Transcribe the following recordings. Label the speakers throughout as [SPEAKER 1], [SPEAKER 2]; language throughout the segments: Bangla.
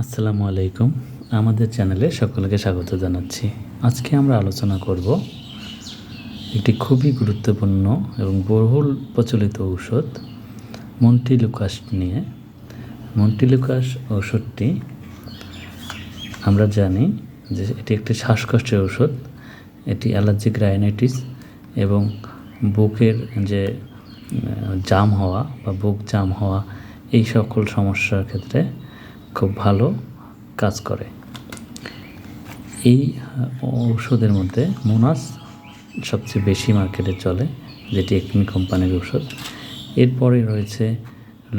[SPEAKER 1] আসসালামু আলাইকুম। আমাদের চ্যানেলে সকলকে স্বাগত জানাচ্ছি। আজকে আমরা আলোচনা করব একটি খুবই গুরুত্বপূর্ণ এবং বহুল প্রচলিত ঔষধ, মন্টিলুকাস নিয়ে। মন্টিলুকাস ঔষধটি আমরা জানি যে এটি একটি শ্বাসকষ্টের ঔষধ, এটি অ্যালার্জিক রাইনাইটিস এবং বুকের যে জাম হওয়া বা বুক জাম হওয়া এই সকল সমস্যার ক্ষেত্রে খুব ভালো কাজ করে। এই ঔষধের মধ্যে মোনাস সবচেয়ে বেশি মার্কেটে চলে, যেটি একমি কোম্পানির ঔষধ। এরপরে রয়েছে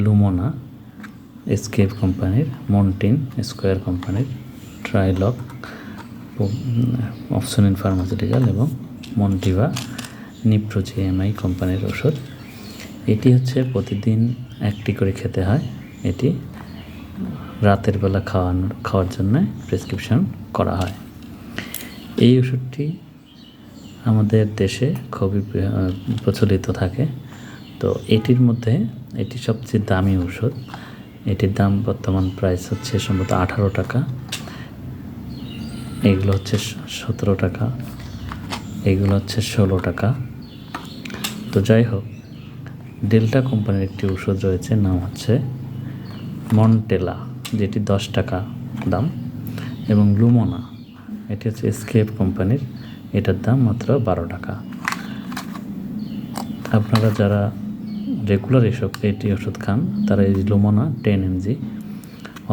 [SPEAKER 1] লুমোনা এসকেপ কোম্পানির, মন্টিন স্কোয়ার কোম্পানির, ট্রাইলক, অপশনিন ফার্মাসিউটিক্যাল এবং মন্টিভা নিপ্রোজিএমআই কোম্পানির ওষুধ এটি হচ্ছে প্রতিদিন একটি করে খেতে হয়। এটি রাতের বেলা খাওয়ানোর খাওয়ার জন্য প্রেসক্রিপশন করা হয়। এই ওষুধটি আমাদের দেশে খুবই প্রচলিত থাকে। তো এটির মধ্যে এটি সবচেয়ে দামি ওষুধ। এটির দাম বর্তমান প্রাইস হচ্ছে সম্ভবত আঠারো টাকা। এগুলো হচ্ছে সতেরো টাকা। এগুলো হচ্ছে ষোলো টাকা। তো যাই হোক ডেল্টা কোম্পানির একটি ওষুধ রয়েছে, নাম হচ্ছে মন্টেলা, যেটি দশ টাকা দাম, এবং লুমোনা, এটি হচ্ছে এসকেপ কোম্পানির, এটার দাম মাত্র বারো টাকা। আপনারা যারা রেগুলার এসব এটি ওষুধ খান, তারা এই লুমোনা টেন এমজি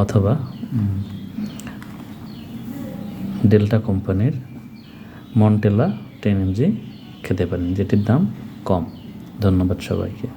[SPEAKER 1] অথবা ডেল্টা কোম্পানির মন্টেলা টেন এমজি খেতে পারেন, যেটির দাম কম। ধন্যবাদ সবাইকে।